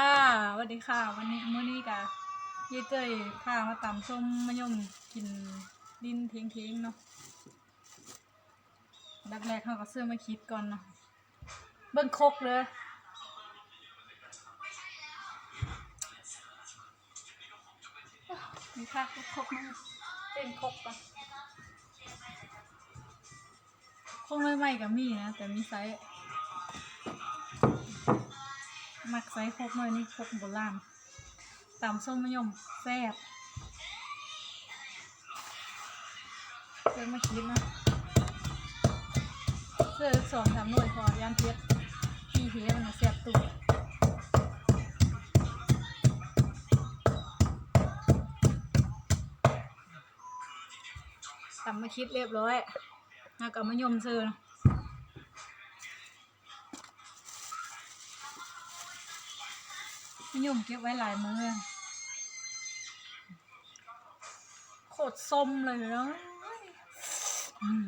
ค่ะสวัสดีค่ะ วันนี้มื้อนี้กะยายเตยพามาตำส้มมะยมกินดินทิ้งทิ้งๆเนาะดักแรกเขาก็เสื้อมาคิดก่อนเนาะเบิ่งคกเลยนี่ค่ะคกมากเต็มคกปะครกใหม่ๆก็มีนะแต่มีไซส์ มักไซส์ครกหน่อยนี่ครกโบราณตำส้มมะยมแซ่บเจอมาคิดนะเสื้อสองสามหน่วยพอยานเทียบพี่เทียมันแซ่บตัวตำมาคิดเรียบร้อยแล้วก็มะยมเสื้อน นิยมเก็บไว้หลายมือโคตรส้มเลยเนาะอืม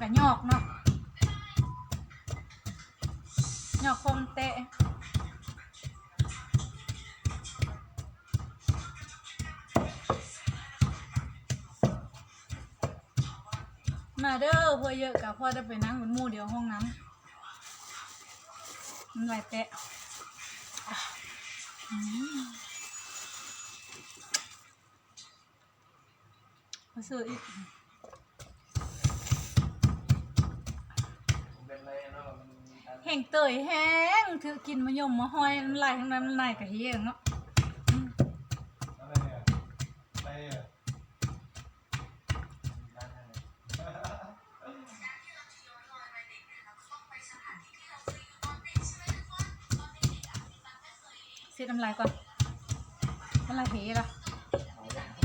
กะยอกเนาะยอกคมเตะมาเด้อเพื่อเยอะกับพ่อจะไปนั่งบนหมู่เดียวห้องน้ำ มันไหลแตะอืมมาซื้ออีกเป็นไรเนาะมันอันแห้งเตยแห้งถือกินมะยมมะห้อยน้ำลายทั้งนั้นน้ำลายกะเฮียงเนาะ เสียน้ำลายก่อนน้ำลายเฮละเอาอย่างหมู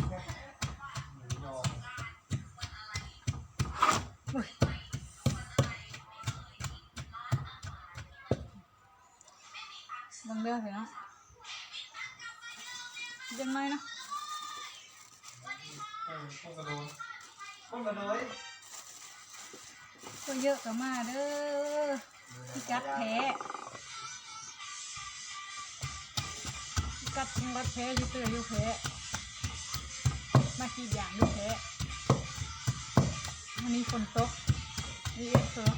ยออุ้ยบังเด้อเถอะเนาะยังไงเนาะเออพวกกระโดดพวกกระโดดก็เยอะกับมาเด้อพี่กัดแพ้ กัดจังหวัดแพ้ยี่เตยอยู่แพ้มากี่อย่างยูแพ้วันนี้ฝนตกดีเอ็กเถอะ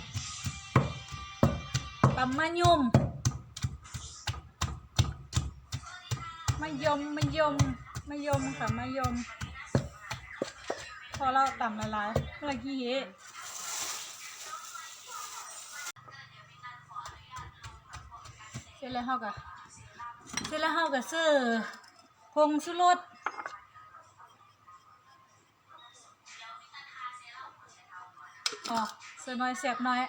ตำมะยมมะยมมะยมมะยมค่ะมะยม พอเราต่ำละลายเมื่อกี้เสร็จแล้วเฮาก็ เสร็จแล้วเฮาก็ซื้อผงชูรสอ๋อซื้อน้อยแซ่บน้อย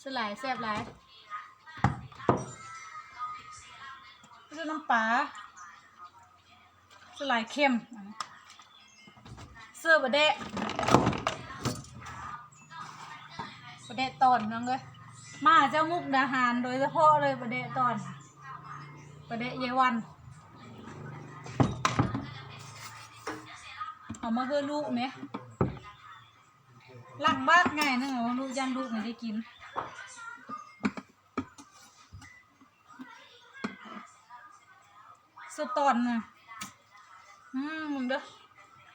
ซื้อหลายแซ่บหลายซื้อน้ำปลาซื้อหลายเค็มซื้อบะเดะบะเดะตอนน้องเลยมาเจ้ามุกดาหารโดยเฉพาะเลยประเดะตอน ประเดะเยายวัน เอามาเพื่อลูกไหมหลังบ้านไงนึกว่าลูกยันลูกไม่ได้กินสตอนน่ะอืมมึงเด้อ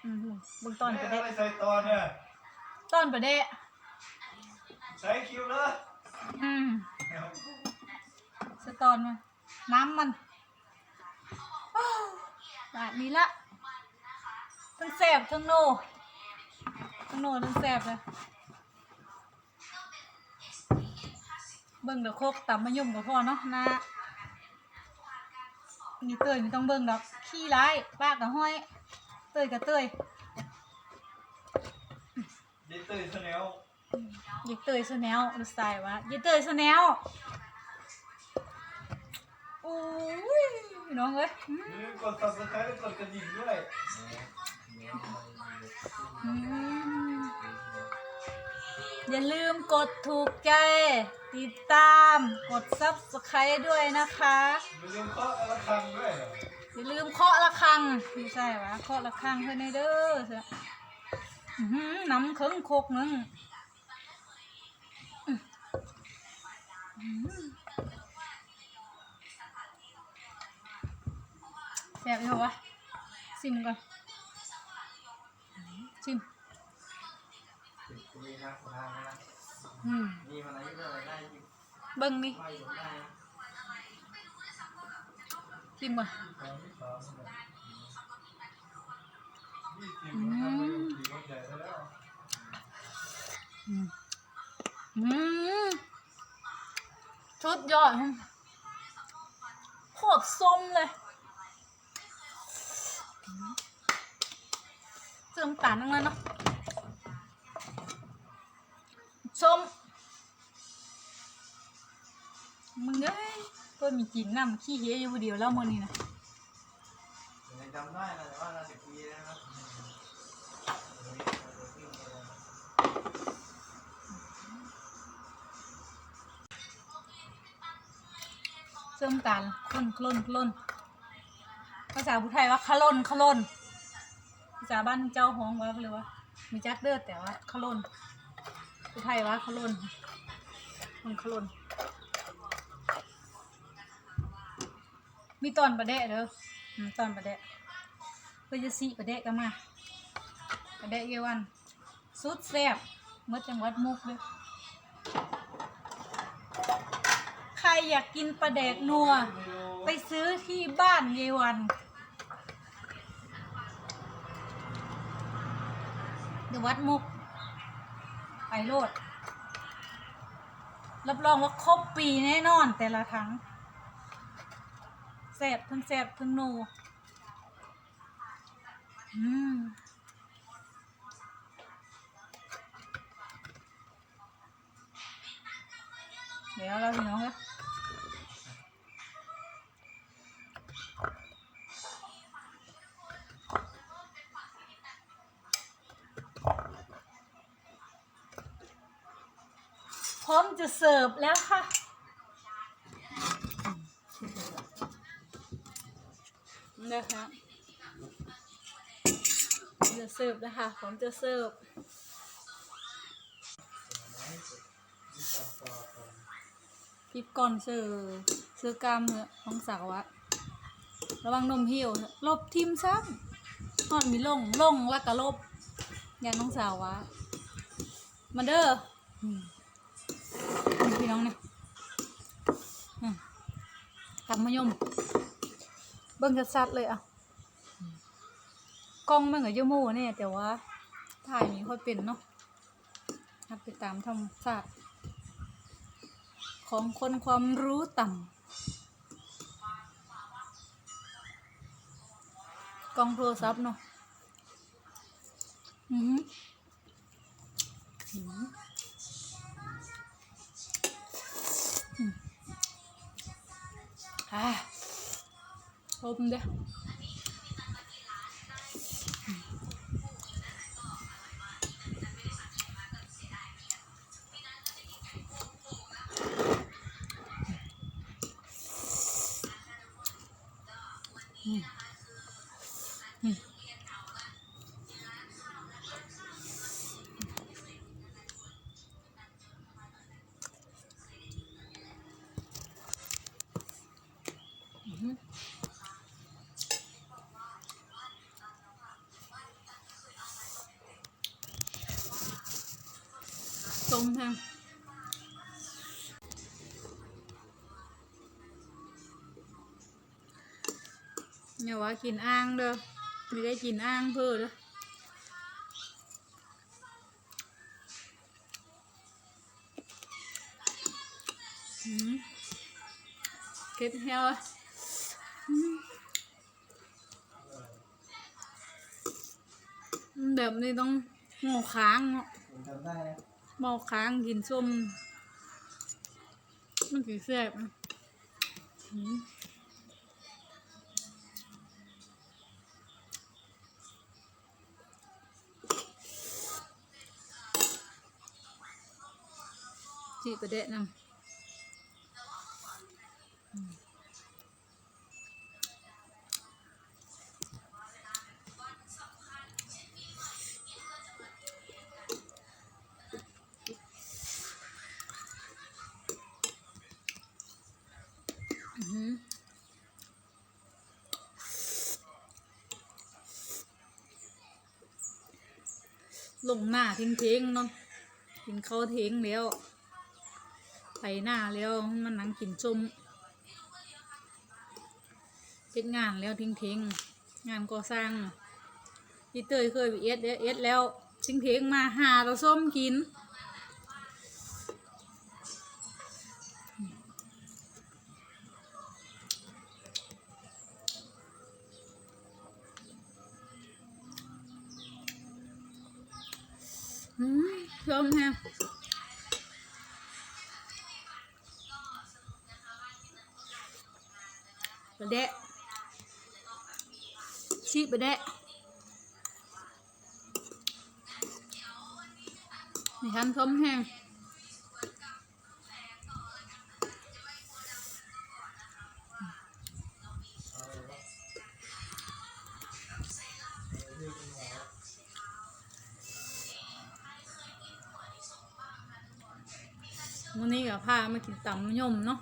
อืมมึงตอนประเดะไม่ใส่ตอนเนี่ยตอนประเดะใส่คิวเลยอืมสตอนมันน้ำมันอ้าว แบบนี้ละทั้งแสบทั้งโนทั้งโนทั้งแสบเลยเบิ่งเดี๋ยวโคกตำมะยมกับพ่อเนาะนะนี่เตยไม่ต้องเบิ่งดอก ขี้ร้ายป้ากับห้อย เตยกับเตยดิเตอร์ชาแนลยิเตยสแนลดูสไตล์วะยิเตยสแนลโอ้ยน้องเอ้ยอืมอย่าลืมกด subscribe กดกระดิ่งด้วยอืมอย่าลืมกดถูกใจ ติดตาม กด subscribe ด้วยนะคะ อย่าลืมเคาะระฆังด้วยอย่าลืมเคาะระฆังไม่ใช่วะเคาะระฆังเพื่อนให้เด้อเถอะอื้อหือน้ำเครื่องโคกนึงอื้อหือ ซ่บอยู่วะซิมก่อนซิมมีนะคนทางนะอืมมีมันอะไรก็อะไรได้อยู่เบิ่งนี่ไม่อยู่ได้ซิมก่อนอืมอืมชุดยอดโคตรส้มเลย เติมตาลทั้งนั้นเนาะส้มมึงเอ้ยตัวมีกินน้ำขี้เหี้ยอยู่ผู้เดียวแล้วมื้อนี้นะยังจำได้นะแต่ว่าเราสิบปีแล้วนะเติมตาลคล้นคล้นคล้น ภาษาผู้ไทยว่าขล่นขล่นภาษาบ้านเจ้าฮ้องว่าเลยว่ามีจักเด้อแต่ว่าขล่นผู้ไทยว่าขล่นมันขล่นมีตอนประเดะเด้อตอนประเดะเพื่อจะสีประเดะก็มาประเดะเยวันสุดแซ่บเมื่อจังหวัดมุกเลยใครอยากกินปลาแดกนัว ไปซื้อที่บ้านเยวัน เดี๋ยววัดมุก ไปโลด รับรองว่าครบปีแน่นอนแต่ละครั้งแสบทั้งแสบทั้งโนอืมเดี๋ยวเราพี่น้องเลยพร้อ จะเสิร์ฟแล้วค่ะ นะคะจะเสิร์ฟนะคะพร้อมจะเสิร์ฟพริกก่อนเสิร์ฟซื้อกล้ามเนื้อของสาวะ ระวังนมเหี่ยวเถอะลบทิมซ้ำนอนมีลงลงแล้วก็ลบยันน้องสาววะ มาเด้อ พี่น้องเนี่ยมตักมะยม เบิ่งชัดๆเลยอะ กล้องมันก็เยอโม่เนี่ยแต่ว่า ถ่ายนี้ค่อยเป็นเนาะหัดไปตามธรรมชาติของคนความรู้ต่ำกล้องโทรศัพท์เนาะ อือหือ อ่าชม อย่าว่ากินอ่างเด้อไม่ได้กินอ่างเพื่อเด้อเก็บแห้วอะอืมแบบนี้ต้องหัวค้างเนาะผมจำได้นะเมาค้างกินส้มมันคือแซ่บอืม ที่ประเด็นำลงหน้าทิ้งๆเนาะกินเขาวทิ้งแล้ว ไปหน้าแล้วมันนั่งกินชมเฮ็ดงานแล้วทิ้งทงๆงงานก่อสร้างพี่เตยเคยไปเอ็ดเอ็ดแล้วทิ้งเทงมาหาเราส้มกินอืมชมแฮะ เดะชีบะเดะนี่ทันชมแหมอวันนี้กับพามากินตำยมเนาะ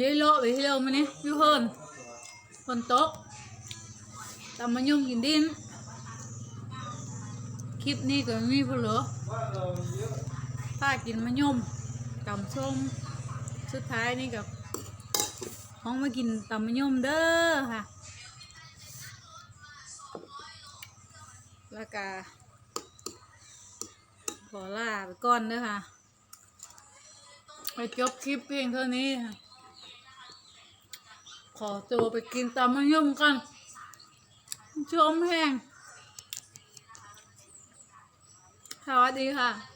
ยอะโลไปที่เร็วมานี่พี่เพิ่นฝนตกตำมะยมกินดิน คลิปนี้ก็มีผู้เหลือว่อะป้ากินมะยมตำส้มสุดท้ายนี่กับห้องมากินตำมะยมเด้อค่ะ แล้วก็ขอลาไปก่อนเด้อค่ะ ไปจบคลิปเพียงเท่านี้ค่ะ ขอตัวไปกินตำมะยมกันชมแห้งสวัสดีค่ะ